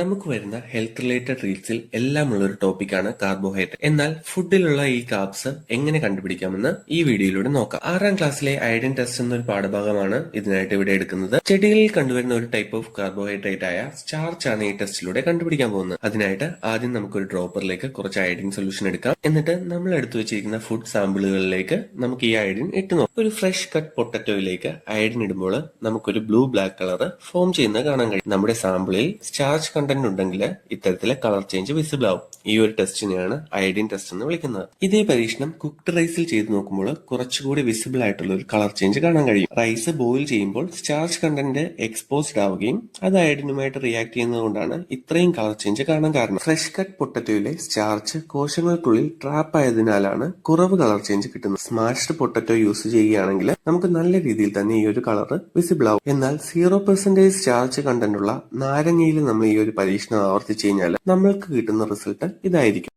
നമുക്ക് വരുന്ന health related റീൽസിൽ എല്ലാം ഉള്ള ഒരു ടോപ്പിക്കാണ് കാർബോഹൈഡ്രേറ്റ് എന്നാൽ ഫുഡിലുള്ള ഈ കാർബ്സ് എങ്ങനെ കണ്ടുപിടിക്കാമെന്ന് ഈ വീഡിയോയിലൂടെ നോക്കാം. ആറാം ക്ലാസ്സിലെ അയഡിൻ ടെസ്റ്റ് എന്നൊരു പാഠഭാഗമാണ് ഇതിനായിട്ട് ഇവിടെ എടുക്കുന്നത്. ചെടികളിൽ കണ്ടുവരുന്ന ഒരു ടൈപ്പ് ഓഫ് കാർബോഹൈഡ്രേറ്റ് ആയ സ്റ്റാർച്ച് ആണ് ഈ ടെസ്റ്റിലൂടെ കണ്ടുപിടിക്കാൻ പോകുന്നത്. അതിനായിട്ട് ആദ്യം നമുക്ക് ഒരു ഡ്രോപ്പറിലേക്ക് കുറച്ച് ഐഡിൻ സൊല്യൂഷൻ എടുക്കാം. എന്നിട്ട് നമ്മൾ എടുത്തു വെച്ചിരിക്കുന്ന ഫുഡ് സാമ്പിളുകളിലേക്ക് നമുക്ക് ഈ ഐഡിൻ ഇട്ട് നോക്കാം. ഒരു ഫ്രഷ് കട്ട് പൊട്ടറ്റോയിലേക്ക് ഐഡിൻ ഇടുമ്പോൾ നമുക്കൊരു ബ്ലൂ ബ്ലാക്ക് കളർ ഫോം ചെയ്യുന്നത് കാണാൻ കഴിയും. നമ്മുടെ സാമ്പിളിൽ സ്റ്റാർച്ച് കണ്ടന്റ് ഉണ്ടെങ്കിൽ ഇത്തരത്തിലെ കളർ ചേഞ്ച് വിസിബിൾ ആവും. ഈ ഒരു ടെസ്റ്റിനെയാണ് അയഡിൻ ടെസ്റ്റ് എന്ന് വിളിക്കുന്നത്. ഇതേ പരീക്ഷണം കുക്ക്ഡ് റൈസിൽ ചെയ്ത് നോക്കുമ്പോൾ കുറച്ചുകൂടി വിസിബിൾ ആയിട്ടുള്ള ഒരു കളർ ചേഞ്ച് കാണാൻ കഴിയും. റൈസ് ബോയിൽ ചെയ്യുമ്പോൾ സ്റ്റാർച്ച് കണ്ടന്റ് എക്സ്പോസ്ഡ് ആവുകയും അത് അയഡിനുമായിട്ട് റിയാക്ട് ചെയ്യുന്നതുകൊണ്ടാണ് ഇത്രയും കളർ ചേഞ്ച് കാണാൻ കാരണം. ഫ്രഷ് കട്ട് പൊട്ടറ്റോയിലെ സ്റ്റാർച്ച് കോശങ്ങൾക്കുള്ളിൽ ട്രാപ്പ് ആയതിനാലാണ് കുറവ് കളർ ചേഞ്ച് കിട്ടുന്നത്. സ്മാഷ്ഡ് പൊട്ടറ്റോ യൂസ് ചെയ്യുകയാണെങ്കിൽ നമുക്ക് നല്ല രീതിയിൽ തന്നെ ഈ ഒരു കളർ വിസിബിൾ ആവും. എന്നാൽ സീറോ പെർസെന്റേജ് സ്റ്റാർച്ച് കണ്ടന്റ് ഉള്ള നാരങ്ങയിൽ നമ്മൾ ഈ ഒരു പരീക്ഷണം ആവർത്തിച്ചു കഴിഞ്ഞാൽ നമ്മൾക്ക് കിട്ടുന്ന റിസൾട്ട് ഇതായിരിക്കും.